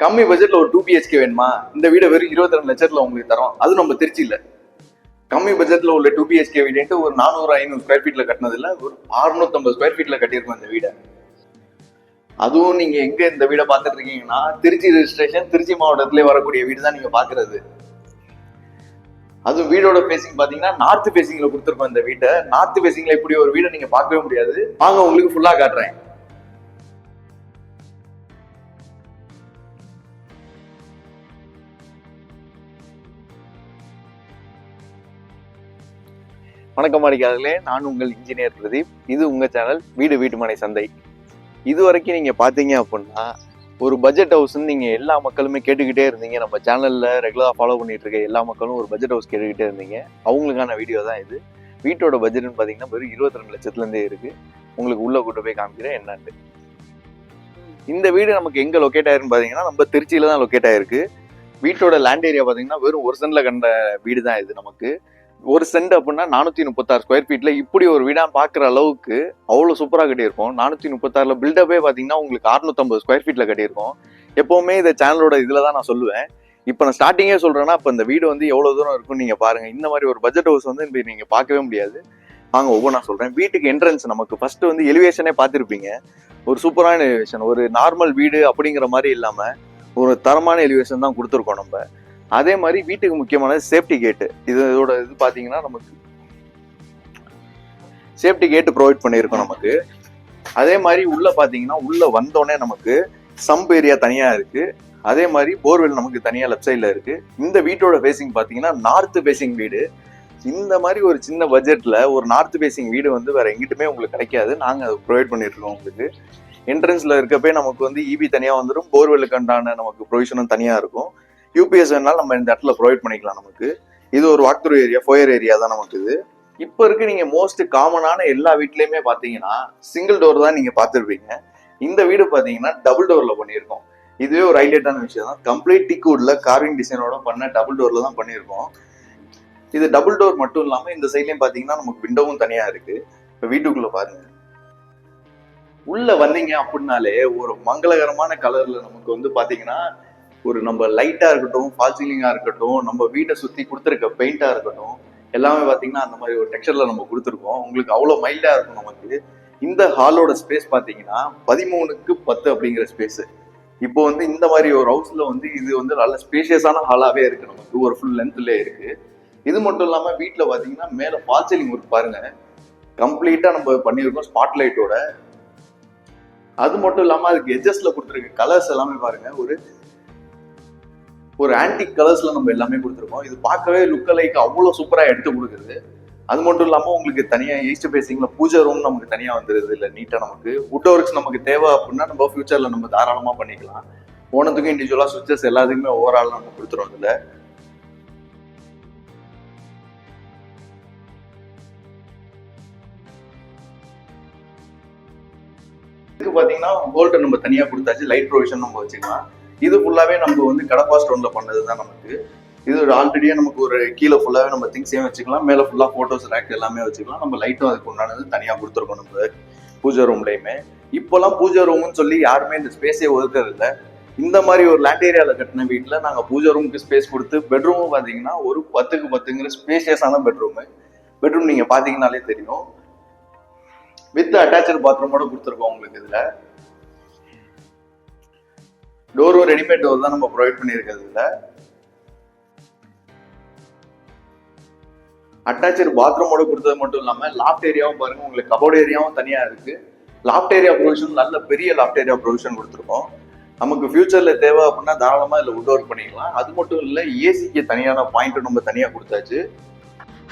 கம்மி பட்ஜெட்ல ஒரு டூ பிஹெச்கே வேணுமா? இந்த வீடை வெறும் இருபத்தி ரெண்டு லட்சத்துல உங்களுக்கு தரோம். அது நம்ம திருச்சியில் கம்மி பட்ஜெட்ல உள்ள டூ பிஹெச்கே வீடுன்ட்டு ஒரு நானூறு ஐநூறு ஸ்கொயர் ஃபீட்ல கட்டினதில்ல ஒரு 650 ஸ்கொயர் ஃபீட்ல கட்டியிருக்கோம் இந்த வீடை. அதுவும் நீங்க எங்க இந்த வீடை பார்த்துட்டு இருக்கீங்கன்னா திருச்சி ரெஜிஸ்ட்ரேஷன் திருச்சி மாவட்டத்திலே வரக்கூடிய வீடு தான் நீங்க பாக்குறது அதுவும் வீடோட பேசிங் பாத்தீங்கன்னா நார்த் பேசிங்ல கொடுத்துருக்கோம் இந்த வீட்டை. நார்த் பேசிங்ல இப்படி ஒரு வீடை நீங்க பார்க்கவே முடியாது. வாங்க உங்களுக்கு ஃபுல்லா காட்டுறேன். வணக்கம் அடிக்காதே நான் உங்கள் இன்ஜினியர் பிரதீப். இது உங்கள் சேனல் வீடு வீட்டுமனை சந்தை. இது வரைக்கும் நீங்கள் பார்த்தீங்க அப்படின்னா ஒரு பட்ஜெட் ஹவுஸ்ன்னு நீங்கள் எல்லா மக்களுமே கேட்டுக்கிட்டே இருந்தீங்க. நம்ம சேனலில் ரெகுலராக ஃபாலோ பண்ணிட்டு இருக்க எல்லா மக்களும் ஒரு பட்ஜெட் ஹவுஸ் கேட்டுக்கிட்டே இருந்தீங்க. அவங்களுக்கான வீடியோ தான் இது. வீட்டோட பட்ஜெட்னு பார்த்தீங்கன்னா வெறும் இருபத்தி ரெண்டு லட்சத்துலேருந்தே இருக்குது உங்களுக்கு உள்ளே கூட்டு போய் காமிக்கிறேன் என்னன்னு. இந்த வீடு நமக்கு எங்கே லொக்கேட் ஆயிருன்னு பார்த்தீங்கன்னா நம்ம திருச்சியில் தான் லொக்கேட் ஆயிருக்கு. வீட்டோட லேண்ட் ஏரியா பார்த்தீங்கன்னா வெறும் ஒரு சென்ட்ல கண்ட வீடு தான் இது நமக்கு. ஒரு சென்ட் அப்படின்னா நானூற்றி முப்பத்தாறு ஸ்கொயர் ஃபீட்டில் இப்படி ஒரு வீடாக பார்க்குற அளவுக்கு அவ்வளோ சூப்பராக கட்டியிருக்கோம். நானூற்றி முப்பத்தாறில் பில்டப்பே பார்த்தீங்கன்னா உங்களுக்கு 650 ஸ்கொயர் ஃபீட்டில் கட்டியிருக்கோம். எப்போவுமே இந்த சேனலோட இதில் தான் நான் சொல்லுவேன். இப்போ நான் ஸ்டார்டிங்கே சொல்கிறேன்னா இப்போ இந்த வீடு வந்து எவ்வளோ தூரம் இருக்கும்னு நீங்கள் பாருங்கள் இந்த மாதிரி ஒரு பட்ஜெட் ஹவுஸ் வந்து நீங்கள் பார்க்கவே முடியாது. வாங்க ஒவ்வொன்றா சொல்கிறேன் வீட்டுக்கு என்ட்ரன்ஸ் நமக்கு ஃபஸ்ட்டு வந்து எலிவேஷனே பார்த்துருப்பீங்க. ஒரு சூப்பரான எலிவேஷன் ஒரு நார்மல் வீடு அப்படிங்கிற மாதிரி இல்லாமல் ஒரு தரமான எலிவேஷன் தான் கொடுத்துருக்கோம் நம்ம. அதே மாதிரி வீட்டுக்கு முக்கியமானது சேஃப்டி கேட்டு இது இதோட இது பார்த்தீங்கன்னா நமக்கு சேஃப்டி கேட்டு ப்ரொவைட் பண்ணியிருக்கோம் நமக்கு. அதே மாதிரி உள்ளே பார்த்தீங்கன்னா உள்ளே வந்தோடனே நமக்கு சம்ப் ஏரியா தனியாக இருக்குது அதே மாதிரி போர்வெல் நமக்கு தனியாக லெஃப்ட் சைடில் இருக்குது இந்த வீட்டோட ஃபேஸிங் பார்த்தீங்கன்னா நார்த்து ஃபேஸிங் வீடு. இந்த மாதிரி ஒரு சின்ன பட்ஜெட்டில் ஒரு நார்த் ஃபேஸிங் வீடு வந்து வேறு எங்கிட்டுமே உங்களுக்கு கிடைக்காது. நாங்கள் அதை ப்ரொவைட் பண்ணிட்டுருக்கோம் உங்களுக்கு. என்ட்ரன்ஸில் இருக்கப்பே நமக்கு வந்து இபி தனியாக வந்துடும் போர்வெல்லுக்கு உண்டான நமக்கு ப்ரொவிஷனும் தனியாக இருக்கும். யூபிஎஸ் வேணாலும் நம்ம இந்த இடத்துல ப்ரொவைட் பண்ணிக்கலாம் நமக்கு. இது ஒரு வாக்த்ரூ ஏரியா ஃபோயர் ஏரியா தான் நமக்கு இது. இப்போ இருக்கு நீங்க மோஸ்ட் காமனான எல்லா வீட்லயுமே பாத்தீங்கன்னா சிங்கிள் டோர் தான் நீங்க பார்த்துருப்பீங்க இந்த வீடு பாத்தீங்கன்னா டபுள் டோர்ல பண்ணியிருக்கோம். இதுவே ஒரு ஹைலைட்டான விஷயம் தான். கம்ப்ளீட் டிக்வுட்ல கார்விங் டிசைனோட பண்ண டபுள் டோர்ல தான் பண்ணியிருக்கோம். இது டபுள் டோர் மட்டும் இல்லாம இந்த சைட்லயும் பாத்தீங்கன்னா நமக்கு விண்டோவும் தனியா இருக்கு. இப்போ வீட்டுக்குள்ள பாருங்க. உள்ள வந்தீங்க அப்படின்னாலே ஒரு மங்களகரமான கலர்ல நமக்கு வந்து பாத்தீங்கன்னா ஒரு நம்ம லைட்டாக இருக்கட்டும் ஃபால் இருக்கட்டும் நம்ம வீட்டை சுற்றி கொடுத்துருக்க பெயிண்டாக இருக்கட்டும் எல்லாமே பார்த்தீங்கன்னா அந்த மாதிரி ஒரு டெக்ஸ்டரில் நம்ம கொடுத்துருக்கோம். உங்களுக்கு அவ்வளோ மைல்டாக இருக்கும் நமக்கு. இந்த ஹாலோட ஸ்பேஸ் பார்த்தீங்கன்னா பதிமூணுக்கு பத்து அப்படிங்கிற ஸ்பேஸு இப்போ வந்து இந்த மாதிரி ஒரு ஹவுஸில் வந்து இது வந்து நல்ல ஸ்பேஷியஸான ஹாலாகவே இருக்கு நமக்கு. ஒரு ஃபுல் லென்த்துலேயே இருக்கு. இது மட்டும் இல்லாமல் வீட்டில் பார்த்தீங்கன்னா மேலே ஃபால் சீலிங் ஒர்க் பாருங்க கம்ப்ளீட்டாக நம்ம பண்ணியிருக்கோம் ஸ்பாட் லைட்டோட அது மட்டும் இல்லாமல் அதுக்கு எஜஸ்ல கொடுத்துருக்க கலர்ஸ் எல்லாமே பாருங்க. ஒரு ஒரு ஆன்டிக் கலர்ஸ்ல நம்ம எல்லாமே கொடுத்துருக்கோம். இது பார்க்கவே லுக்க லைக் அவ்வளோ சூப்பராக எடுத்து கொடுக்குறது அது மட்டும் இல்லாமல் உங்களுக்கு தனியாக ஈஸ்ட் பேசிங்கில் பூஜை ரூம் நமக்கு தனியாக வந்துருது. இல்லை நீட்டாக நமக்கு வுட் ஒர்க்ஸ் நமக்கு தேவை அப்படின்னா நம்ம ஃபியூச்சரில் நம்ம தாராளமாக பண்ணிக்கலாம். போனதுக்கும் இண்டிவிஜுவலாக சுவிச்சஸ் எல்லாத்துக்குமே ஓவரால் நம்ம கொடுத்துருவோம் இதில். இதுக்கு பார்த்தீங்கன்னா ஹோல்டர் நம்ம தனியாக கொடுத்தாச்சு. லைட் ப்ரொவிஷன் நம்ம வச்சுக்கலாம். இது ஃபுல்லாவே நம்ம வந்து கடப்பா ஸ்டோன்ல பண்ணது தான் நமக்கு. இது ஒரு ஆல்ரெடியே நமக்கு ஒரு கீழே ஃபுல்லாவே நம்ம திங்ஸையும் வச்சுக்கலாம்? மேல ஃபுல்லா போட்டோஸ் ரேக் எல்லாமே வச்சுக்கலாம். நம்ம லைட்டும் அதுக்கு உண்டானது தனியா கொடுத்துருக்கோம் நம்ம பூஜை ரூம்லயுமே இப்போலாம் பூஜை ரூம்னு சொல்லி யாருமே இந்த ஸ்பேஸே ஒதுக்கிறது இல்லை இந்த மாதிரி ஒரு லேண்ட் ஏரியாவில் கட்டின வீட்டில் நாங்கள் பூஜை ரூமுக்கு ஸ்பேஸ் கொடுத்து பெட்ரூமும் பார்த்தீங்கன்னா ஒரு பத்துக்கு பத்துங்கிற ஸ்பேஷியஸான பெட்ரூமு பெட்ரூம் நீங்கள் பார்த்தீங்கன்னாலே தெரியும். வித் அட்டாச்சு பாத்ரூமோட கொடுத்துருக்கோம் உங்களுக்கு இதில். டோரும் ரெடிமேட் டோர் தான் நம்ம ப்ரொவைட் பண்ணியிருக்கிறது இல்லை. அட்டாச்சு பாத்ரூமோட கொடுத்தது மட்டும் இல்லாமல் லாஃப்ட் ஏரியாவும் பாருங்க உங்களுக்கு கபோர்ட் ஏரியாவும் தனியாக இருக்கு. லாஃப்ட் ஏரியா ப்ரொவிஷன் நல்ல பெரிய லாஃப்ட் ஏரியா ப்ரொவிஷன் கொடுத்துருக்கோம். நமக்கு ஃபியூச்சரில் தேவை அப்படின்னா தாராளமாக இதில் உட் ஒர்க் பண்ணிக்கலாம். அது மட்டும் இல்லை ஏசிக்கு தனியான பாயிண்ட் நம்ம தனியாக கொடுத்தாச்சு.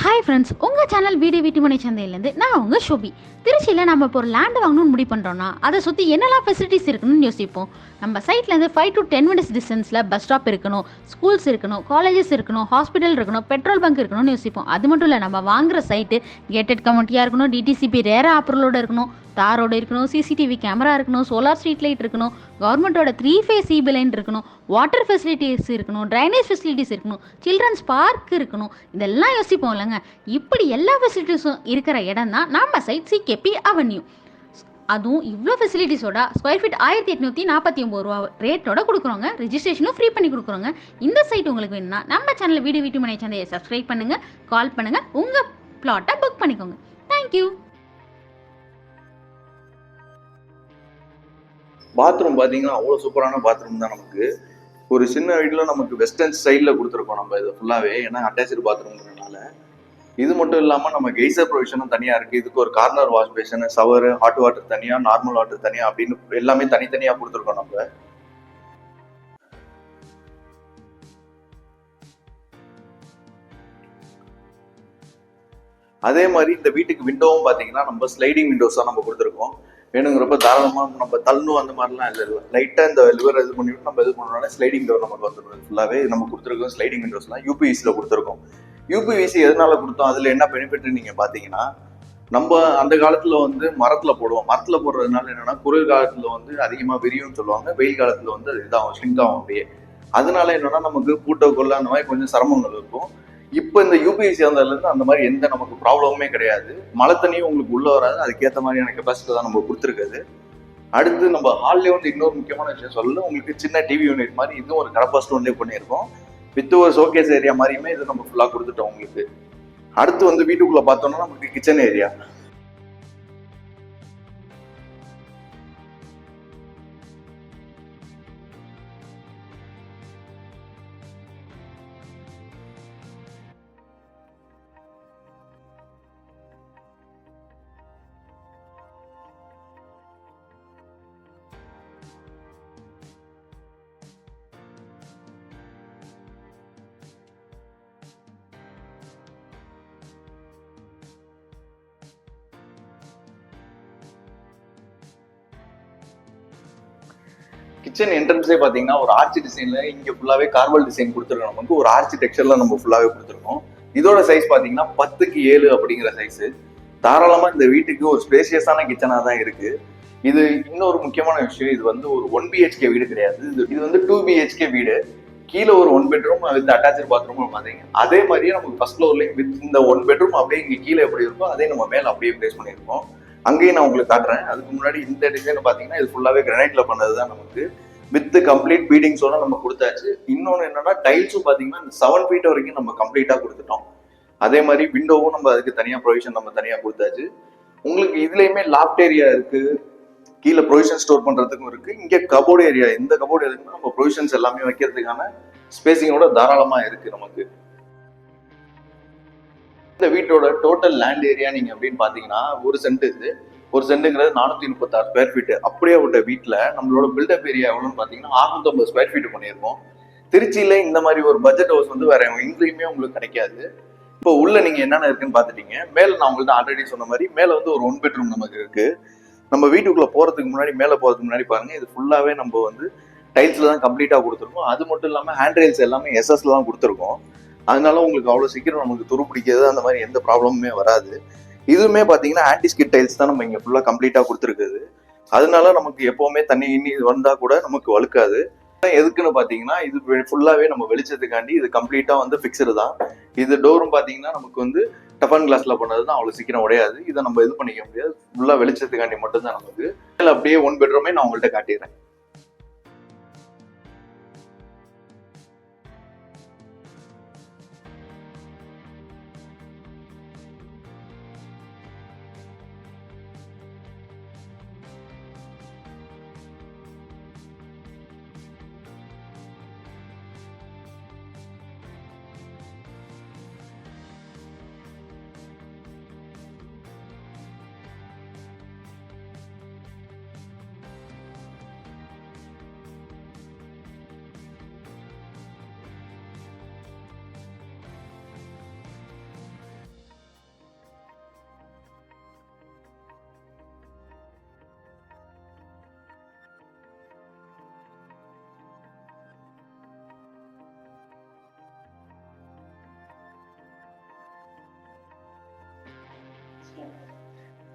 ஹாய் ஃப்ரெண்ட்ஸ் உங்கள் சேனல் வீடு வீட்டுமனை சந்தையிலேருந்து நான் உங்கள் ஷோபி. திருச்சியில் நம்ம இப்போ ஒரு லேண்டு வாங்கணும்னு முடிவு பண்ணுறோன்னா அதை சுற்றி என்னெல்லாம் ஃபெசிலிட்டிஸ் இருக்கணும்னு யோசிப்போம். நம்ம சைட்லேருந்து ஃபைவ் டு டென் மினிட்ஸ் டிஸ்டன்ஸில் பஸ் ஸ்டாப் இருக்கணும் ஸ்கூல்ஸ் இருக்கணும் காலேஜஸ் இருக்கணும் ஹாஸ்பிட்டல் இருக்கணும் பெட்ரோல் பங்க் இருக்கணும்னு யோசிப்போம். அது மட்டும் இல்லை நம்ம வாங்குகிற சைட்டு கேட்டட் கமிட்டியாக இருக்கணும் டிடிசிபி ரேரா ஆப்பரலோட இருக்கணும் தாரோட இருக்கணும் சிசிடிவி கேமரா இருக்கணும் சோலார் ஸ்ட்ரீட் லைட் இருக்கணும் கவர்மெண்ட்டோட த்ரீ ஃபேஸ் சிபி லைன் இருக்கணும் வாட்டர் ஃபெசிலிட்டிஸ் இருக்கணும் ட்ரைனேஜ் ஃபெசிலிட்டிஸ் இருக்கணும் சில்ட்ரன்ஸ் பார்க் இருக்கணும். இதெல்லாம் யோசிப்போம் இல்லைங்க. இப்படி எல்லா ஃபெசிலிட்டிஸும் இருக்கிற இடம் தான் நம்ம சைட் சிகேபி அவென்யூ அதுவும் இவ்வளோ ஃபெசிலிட்டிஸோட ஸ்கொயர் ஃபீட் ஆயிரத்தி எட்நூற்றி நாற்பத்தி ஒம்பது ரூபா ரேட்டோட கொடுக்குறோங்க. ரிஜிஸ்ட்ரேஷனும் ஃப்ரீ பண்ணி கொடுக்குறோங்க. இந்த சைட் உங்களுக்கு வேணும்னா நம்ம சேனல் வீடு வீட்டு மனை சந்தையை சப்ஸ்கிரைப் பண்ணுங்கள் கால் பண்ணுங்கள் உங்கள் ப்ளாட்டை புக் பண்ணிக்கோங்க. தேங்க்யூ பாத்ரூம் பார்த்தீங்கன்னா அவ்வளோ சூப்பரான பாத்ரூம் தான் நமக்கு. ஒரு சின்ன வீட்டில் நமக்கு வெஸ்டர்ன் ஸ்டைலில் கொடுத்துருக்கோம் நம்ம இது ஃபுல்லாகவே ஏன்னா அட்டாச்சு பாத்ரூம்ங்கிறதுனால இது மட்டும் இல்லாமல் நம்ம கெய்சர் ப்ரொவிஷனும் தனியாக இருக்குது இதுக்கு ஒரு corner wash basin shower hot water தனியாக நார்மல் வாட்டர் தனியாக அப்படின்னு எல்லாமே தனித்தனியாக கொடுத்துருக்கோம் நம்ம. அதே மாதிரி இந்த வீட்டுக்கு விண்டோவும் பார்த்தீங்கன்னா நம்ம ஸ்லைடிங் விண்டோஸ் தான் நம்ம கொடுத்துருக்கோம். வேணுங்கிறப்ப தாராளமாக நம்ம தள்ளணும் அந்த மாதிரிலாம் இல்லை. லைட்டாக இந்த லிவர் இது பண்ணிவிட்டு நம்ம இது பண்ணோம்னா ஸ்லைடிங் டோர் நமக்கு வந்துடும் ஃபுல்லாகவே நம்ம கொடுத்துருக்கோம் ஸ்லைடிங் விண்டோஸ்லாம் யூபிஎஸ்சியில் கொடுத்துருக்கோம். யூபிவிசி எதனால கொடுத்தோம்? அதில் என்ன பெனிஃபிட்னு நீங்கள் பார்த்தீங்கன்னா நம்ம அந்த காலத்தில் வந்து மரத்தில் போடுவோம். மரத்தில் போடுறதுனால என்னென்னா குளிர் காலத்தில் வந்து அதிகமாக விரியும்னு சொல்லுவாங்க. வெயில் காலத்தில் வந்து அது இதாகும் ஷ்ரிங்க் ஆகும் அப்படியே. அதனால என்னென்னா நமக்கு பூட்டோ கொள்ள அந்த மாதிரி கொஞ்சம் சிரமங்கள் இருக்கும். இப்போ இந்த யூபிஎஸ்சி வந்ததுலேருந்து அந்த மாதிரி எந்த நமக்கு ப்ராப்ளமுமே கிடையாது. மழை தண்ணியும் உங்களுக்கு உள்ளே வராது. அதுக்கேற்ற மாதிரியான கெப்பாசிட்டி தான் நம்ம கொடுத்துருக்குது அடுத்து நம்ம ஹால்லே வந்து இன்னொரு முக்கியமான விஷயம் சொல்லல உங்களுக்கு சின்ன டிவி யூனிட் மாதிரி இதுவும் ஒரு கடப்பா ஸ்டோன்லேயே பண்ணியிருக்கோம். வித் ஒரு ஷோகேஸ் ஏரியா மாதிரியுமே இது நம்ம ஃபுல்லாக கொடுத்துட்டோம் உங்களுக்கு. அடுத்து வந்து வீட்டுக்குள்ளே பார்த்தோம்னா நமக்கு கிச்சன் ஏரியா கிச்சன் என்ட்ரன்ஸே பார்த்தீங்கன்னா ஒரு ஆர்ச்சி டிசைன்ல இங்கே ஃபுல்லாகவே கார்பல் டிசைன் கொடுத்துருக்கோம். நமக்கு ஒரு ஆர்ச்சி டெக்ஸ்டர்ல நம்ம ஃபுல்லாகவே கொடுத்துருக்கோம். இதோட சைஸ் பார்த்தீங்கன்னா பத்துக்கு ஏழு அப்படிங்கிற சைஸு தாராளமாக இந்த வீட்டுக்கு ஒரு ஸ்பேசியஸான கிச்சனாக தான் இருக்கு. இது இன்னொரு முக்கியமான விஷயம் இது வந்து ஒரு ஒன் பிஹெச்கே வீடு கிடையாது. இது இது வந்து டூ பிஹெச்கே வீடு. கீழே ஒரு one bedroom with attached bathroom பார்த்தீங்க அதே மாதிரியே நமக்கு ஃபர்ஸ்ட் ஃப்ளோர்லேயும் வித் இந்த ஒன் பெட்ரூம் அப்படியே இங்கே கீழே எப்படி இருக்கோ அதே நம்ம மேலே அப்படியே பிளேஸ் பண்ணியிருக்கோம். அங்கேயும் நான் உங்களுக்கு காட்டுறேன். அதுக்கு முன்னாடி இந்த டிசைன் பார்த்தீங்கன்னா இது ஃபுல்லாகவே கிரானைட்ல பண்ணது தான் நமக்கு. வித் கம்ப்ளீட் பீடிங்ஸோட நம்ம கொடுத்தாச்சு. இன்னொன்று என்னன்னா டைல்ஸும் பார்த்தீங்கன்னா இந்த செவன் ஃபீட் வரைக்கும் நம்ம கம்ப்ளீட்டாக கொடுத்துட்டோம். அதே மாதிரி விண்டோவும் நம்ம அதுக்கு தனியாக ப்ரொவிஷன் நம்ம தனியாக கொடுத்தாச்சு. உங்களுக்கு இதுலேயுமே லாஃப்ட் ஏரியா இருக்கு. கீழே ப்ரொவிஷன் ஸ்டோர் பண்ணுறதுக்கும் இருக்கு. இங்கே கபோர்டு ஏரியா இந்த கபோர்டு இருக்குன்னா நம்ம ப்ரொவிஷன்ஸ் எல்லாமே வைக்கிறதுக்கான ஸ்பேசிங்கோட தாராளமாக இருக்கு நமக்கு. இந்த வீட்டோட டோட்டல் லேண்ட் ஏரியா நீங்கள் அப்படின்னு பார்த்தீங்கன்னா ஒரு சென்ட் இது. ஒரு சென்ட்டுங்கிறது நானூத்தி முப்பத்தாறு ஸ்கொயர் ஃபீட் அப்படியே உள்ள வீட்டில் நம்மளோட பில்டப் ஏரியா எவ்வளோன்னு பார்த்தீங்கன்னா அறுநூத்தம்பது ஸ்கொயர் ஃபீட் பண்ணியிருக்கோம். திருச்சியில இந்த மாதிரி ஒரு பட்ஜெட் ஹவுஸ் வந்து வேற எங்கேயுமே உங்களுக்கு கிடைக்காது. இப்போ உள்ள நீங்க என்னென்ன இருக்குன்னு பாத்துட்டீங்க மேல நான் உங்களுக்கு ஆல்ரெடி சொன்ன மாதிரி மேல வந்து ஒரு ஒன் பெட்ரூம் நமக்கு இருக்கு. நம்ம வீட்டுக்குள்ள போறதுக்கு முன்னாடி மேல போறதுக்கு முன்னாடி பாருங்க இது ஃபுல்லாவே நம்ம வந்து டைல்ஸ்ல தான் கம்ப்ளீட்டா கொடுத்துருக்கோம். அது மட்டும் இல்லாம ஹேண்ட் ரெயில்ஸ் எல்லாமே எஸ்எஸ்ல தான் கொடுத்துருக்கோம். அதனால உங்களுக்கு அவ்வளோ சீக்கிரம் நமக்கு துரு பிடிக்கிறது அந்த மாதிரி எந்த ப்ராப்ளமுமே வராது. இதுவுமே பார்த்தீங்கன்னா ஆன்டிஸ்கிட் டைல்ஸ் தான் நம்ம இங்கே ஃபுல்லாக கம்ப்ளீட்டாக கொடுத்துருக்குது. அதனால நமக்கு எப்போவுமே தண்ணி இன்னி வந்தால் கூட நமக்கு வழுக்காது. எதுக்குன்னு பார்த்தீங்கன்னா இது ஃபுல்லாகவே நம்ம வெளிச்சத்துக்காண்டி இது கம்ப்ளீட்டாக வந்து ஃபிக்ஸ்டு தான். இது டோரும் பார்த்தீங்கன்னா நமக்கு வந்து டஃபன் கிளாஸில் பண்ணது தான் அவ்வளோ சீக்கிரம் உடையாது. இதை நம்ம இது பண்ணிக்க முடியாது. ஃபுல்லாக வெளிச்சத்துக்காண்டி மட்டும்தான் நமக்கு. அப்படியே ஒன் பெட்ரூமே நான் உங்கள்கிட்ட காட்டிடுறேன்.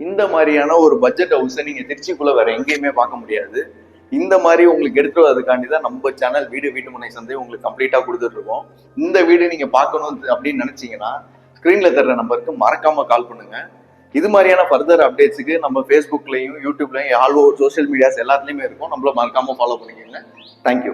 இந்த மாதிரியான ஒரு பட்ஜெட் ஹவுஸை நீங்கள் திருச்சிக்குள்ள வேற எங்கேயுமே பார்க்க முடியாது. இந்த மாதிரி உங்களுக்கு எடுத்துட்டு வரதுக்காண்டி தான் நம்ம சேனல் வீடு வீட்டு முனை சந்தை உங்களுக்கு கம்ப்ளீட்டாக கொடுத்துட்டு இருக்கோம் இந்த வீடு நீங்கள் பார்க்கணும் அப்படின்னு நினைச்சீங்கன்னா ஸ்க்ரீனில் தர்ற நம்பருக்கு மறக்காம கால் பண்ணுங்க. இது மாதிரியான ஃபர்தர் அப்டேட்ஸுக்கு நம்ம ஃபேஸ்புக்லையும் யூடியூப்லையும் ஆல் ஓவர் சோஷியல் மீடியாஸ் எல்லாத்துலேயுமே இருக்கும். நம்மள மறக்காம ஃபாலோ பண்ணிக்கோங்க. தேங்க்யூ